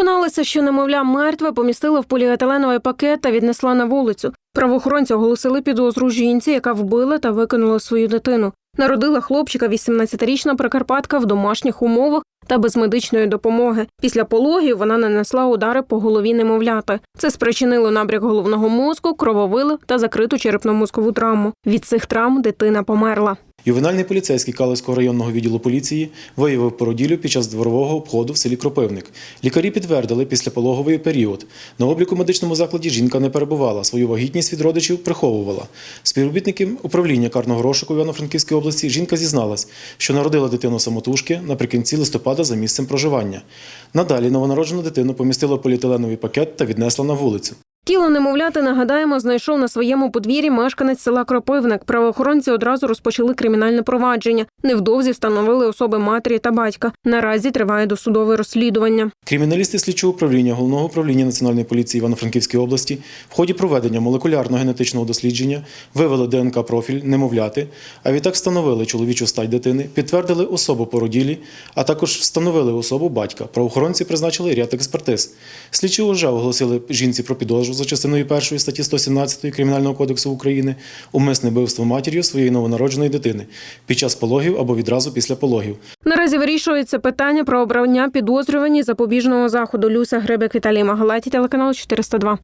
Переконалися, що немовля мертве помістила в поліетиленовий пакет та віднесла на вулицю. Правоохоронці оголосили підозру жінці, яка вбила та викинула свою дитину. Народила хлопчика 18-річна прикарпатка в домашніх умовах та без медичної допомоги. Після пологів вона нанесла удари по голові немовляти. Це спричинило набряк головного мозку, крововилив та закриту черепно-мозкову травму. Від цих травм дитина померла. Ювенальний поліцейський Калицького районного відділу поліції виявив породіллю під час дворового обходу в селі Кропивник. Лікарі підтвердили післяпологовий період. На обліку медичному закладі жінка не перебувала, свою вагітність від родичів приховувала. Співробітники управління карного розшуку Івано-Франківській області жінка зізналась, що народила дитину самотужки наприкінці листопада за місцем проживання. Надалі новонароджену дитину помістила поліетиленовий пакет та віднесла на вулицю. Тіло немовляти, нагадаємо, знайшов на своєму подвір'ї мешканець села Кропивник. Правоохоронці одразу розпочали кримінальне провадження. Невдовзі встановили особи матері та батька. Наразі триває досудове розслідування. Криміналісти слідчого управління головного управління Національної поліції Івано-Франківської області в ході проведення молекулярно-генетичного дослідження вивели ДНК-профіль немовляти, а відтак встановили чоловічу стать дитини, підтвердили особу породілі, а також встановили особу батька. Правоохоронці призначили ряд експертиз. Слідчі вже оголосили жінці про підозру за частиною першої статті 117 Кримінального кодексу України умисне вбивство матір'ю своєї новонародженої дитини під час пологів або відразу після пологів. Наразі вирішується питання про обрання підозрювані запобіжного заходу. Люся Гребек, Віталій Магалаті, телеканал 402.